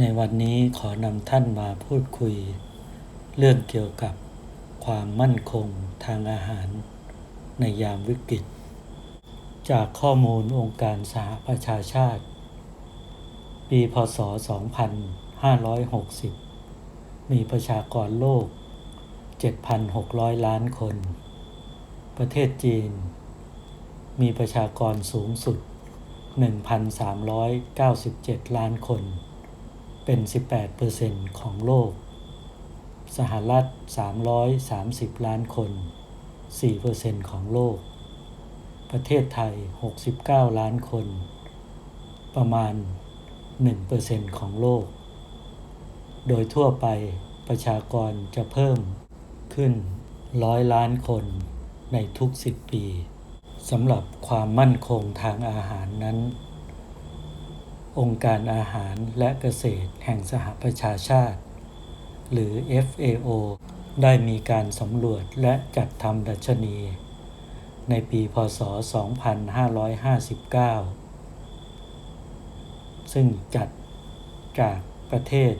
ในวันนี้ขอนำท่านมาพูดคุย เรื่องเกี่ยวกับความมั่นคงทางอาหาร ในยามวิกฤต จากข้อมูลองค์การสหประชาชาติ ปีพศ 2560 มีประชากรโลก 7,600 ล้านคน ประเทศจีน มีประชากรสูงสุด 1,397 ล้านคน เป็น 18%ของโลก สหรัฐ 330 ล้านคน 4%ของโลก ประเทศไทย 69 ล้านคน ประมาณ 1%ของโลก โดยทั่วไปประชากรจะเพิ่มขึ้นร้อยล้านคนในทุก 10 ปีสำหรับความมั่นคงทางอาหารนั้น องค์การอาหารและเกษตรแห่งสหประชาชาติ หรือ FAO ได้มีการสำรวจและจัดทำดัชนี ในปีพศ 2559 ซึ่งจัดจากประเทศ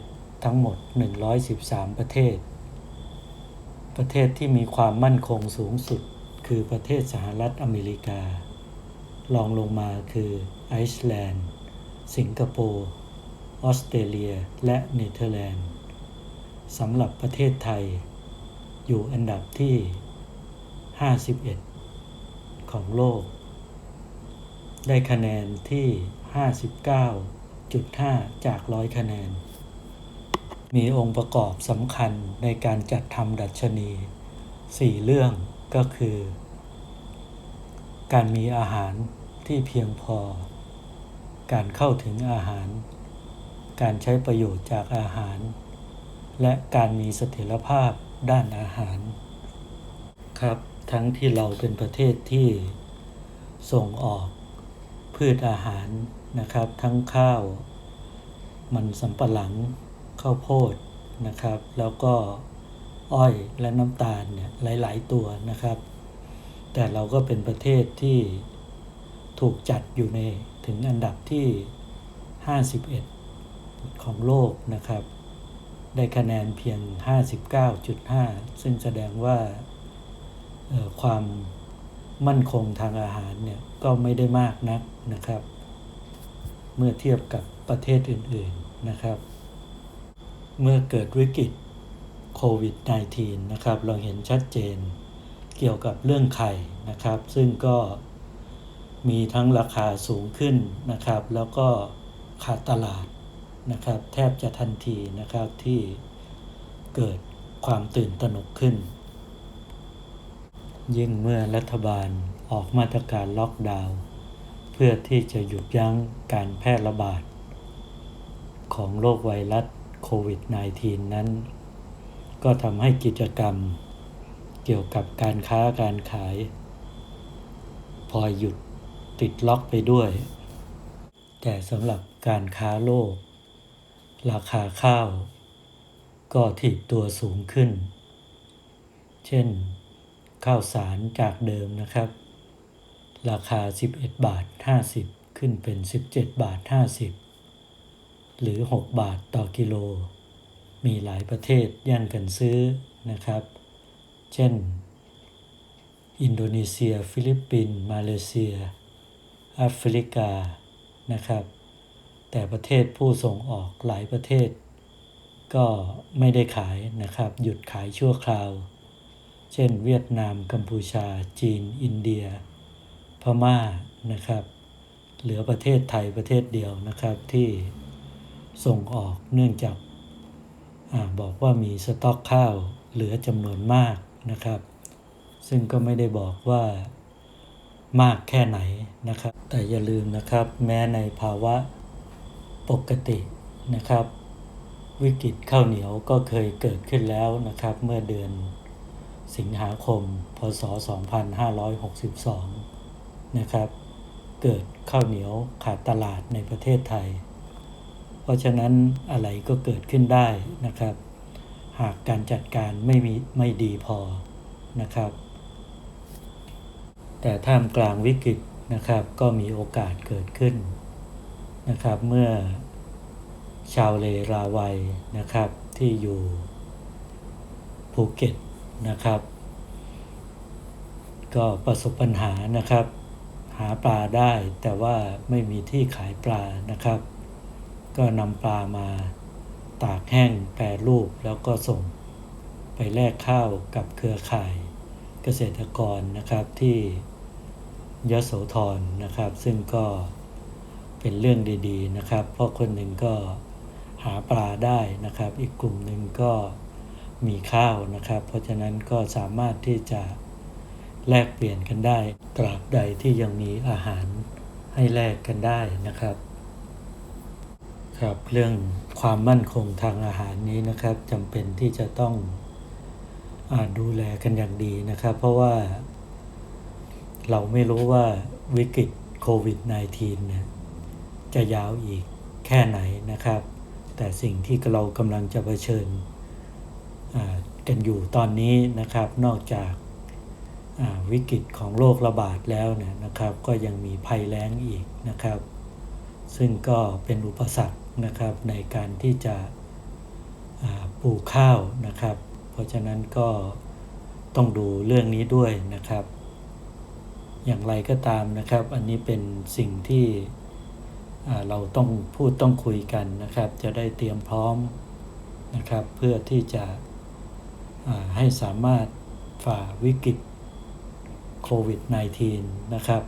ทั้งหมด 113 ประเทศ ประเทศที่มีความมั่นคงสูงสุดคือประเทศสหรัฐอเมริกา รองลงมาคือไอซ์แลนด์ สิงคโปร์ ออสเตรเลีย และเนเธอร์แลนด์สำหรับประเทศไทย อยู่อันดับที่ 51 ของโลก ได้คะแนนที่ 59.5 จากร้อยคะแนน มีองค์ประกอบสำคัญในการจัดทำดัชนี 4 เรื่องก็คือ การมีอาหารที่เพียงพอ การเข้าถึงอาหาร การใช้ประโยชน์จากอาหาร และการมีเสถียรภาพด้านอาหาร ครับ ทั้งที่เราเป็นประเทศที่ส่งออกพืชอาหารนะครับ ทั้งข้าว มันสำปะหลังข้าวโพดนะครับ แล้วก็อ้อยและน้ำตาลเนี่ยหลาย ๆ ตัวนะครับ แต่เราก็เป็นประเทศที่ถูกจัดอยู่ใน ถึงอันดับที่ 51 ของโลกนะครับ ได้คะแนนเพียง 59.5 ซึ่งแสดงว่าความมั่นคงทางอาหารเนี่ยก็ไม่ได้มากนักนะครับ เมื่อเทียบกับประเทศอื่นๆนะครับ เมื่อเกิดวิกฤตโควิด -19 นะครับ เราเห็นชัดเจนเกี่ยวกับเรื่องไข่นะครับ ซึ่งก็ มีทั้งราคาสูงขึ้นนะครับ แล้วก็ขาดตลาดนะครับ แทบจะทันทีนะครับที่เกิดความตื่นตระหนกขึ้น ยิ่งเมื่อรัฐบาลออกมาตรการล็อกดาวน์เพื่อที่จะหยุดยั้งการแพร่ระบาด ของโรคไวรัสโควิด -19 นั้น ก็ทำให้กิจกรรมเกี่ยวกับการค้าการขายพลอยหยุด ติดล็อกไปด้วย แต่สำหรับการค้าโลก ราคาข้าว ก็ถีบตัวสูงขึ้น เช่น ข้าวสารจากเดิมนะครับ ราคา 11 บาท 50 ขึ้นเป็น 17 บาท 50 หรือ 6 บาทต่อกิโล มีหลายประเทศแย่งกันซื้อนะครับ เช่นอินโดนีเซีย ฟิลิปปินส์มาเลเซีย แอฟริกานะครับ แต่ประเทศผู้ส่งออกหลายประเทศ ก็ไม่ได้ขายนะครับ หยุดขายชั่วคราว เช่น เวียดนามกัมพูชา จีน อินเดีย พม่านะครับ เหลือประเทศไทยประเทศเดียวนะครับที่ส่งออกเนื่องจากอบอกว่ามีสต็อกข้าวเหลือจำนวนมากนะครับ ซึ่งก็ไม่ได้บอกว่า มากแค่ไหนนะครับ แต่อย่าลืมนะครับ แม้ในภาวะปกตินะครับ วิกฤตข้าวเหนียวก็เคยเกิดขึ้นแล้วนะครับ เมื่อเดือนสิงหาคม พศ 2562 นะครับ เกิดข้าวเหนียวขาดตลาดในประเทศไทย เพราะฉะนั้นอะไรก็เกิดขึ้นได้นะครับ หากการจัดการไม่มีไม่ดีพอนะครับ แต่ท่ามกลางวิกฤตนะครับ ก็มีโอกาสเกิดขึ้นนะครับ เมื่อชาวเลราวัยนะครับ ที่อยู่ภูเก็ตนะครับ ก็ประสบปัญหานะครับ หาปลาได้แต่ว่าไม่มีที่ขายปลานะครับ ก็นำปลามาตากแห้งแปรรูปแล้วก็ส่งไปแลกข้าวกับเครือข่ายเกษตรกรนะครับที่ ยโสธรนะครับ ซึ่งก็เป็นเรื่องดีๆนะครับ เพราะคนหนึ่งก็หาปลาได้นะครับ อีกกลุ่มหนึ่งก็มีข้าวนะครับ เพราะฉะนั้นก็สามารถที่จะแลกเปลี่ยนกันได้ ตราบใดที่ยังมีอาหารให้แลกกันได้นะครับครับเรื่องความมั่นคงทางอาหารนี้นะครับจำเป็นที่จะต้องอดูแลกันอย่างดีนะครับ เพราะว่า เราไม่รู้ว่าวิกฤตโควิด -19 เนี่ยจะยาวอีกแค่ไหนนะครับ แต่สิ่งที่เรากำลังจะเผชิญอ่ากันอยู่ตอนนี้นะครับ นอกจากอ่าวิกฤตของโรคระบาดแล้วเนี่ยนะครับ ก็ยังมีภัยแล้งอีกนะครับ ซึ่งก็เป็นอุปสรรคนะครับในการที่จะอ่าปลูกข้าวนะครับ เพราะฉะนั้นก็ต้องดูเรื่องนี้ด้วยนะครับ อย่างไรก็ตามนะครับ อันนี้เป็นสิ่งที่เราต้องพูดต้องคุยกันนะครับ จะได้เตรียมพร้อมนะครับ เพื่อที่จะให้สามารถฝ่าวิกฤตโควิด -19 นะครับ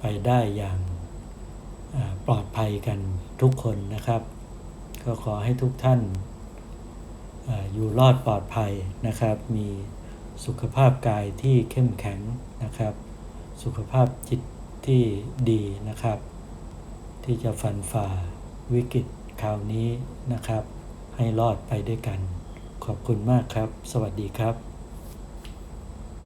ไปได้อย่างปลอดภัยกันทุกคนนะครับ ก็ขอให้ทุกท่านออยู่รอดปลอดภัยนะครับ มีสุขภาพกายที่เข้มแข็งนะครับ สุขภาพจิตที่ดีนะครับ ที่จะฟันฝ่าวิกฤตคราวนี้นะครับ ให้รอดไปด้วยกัน ขอบคุณมากครับ สวัสดีครับ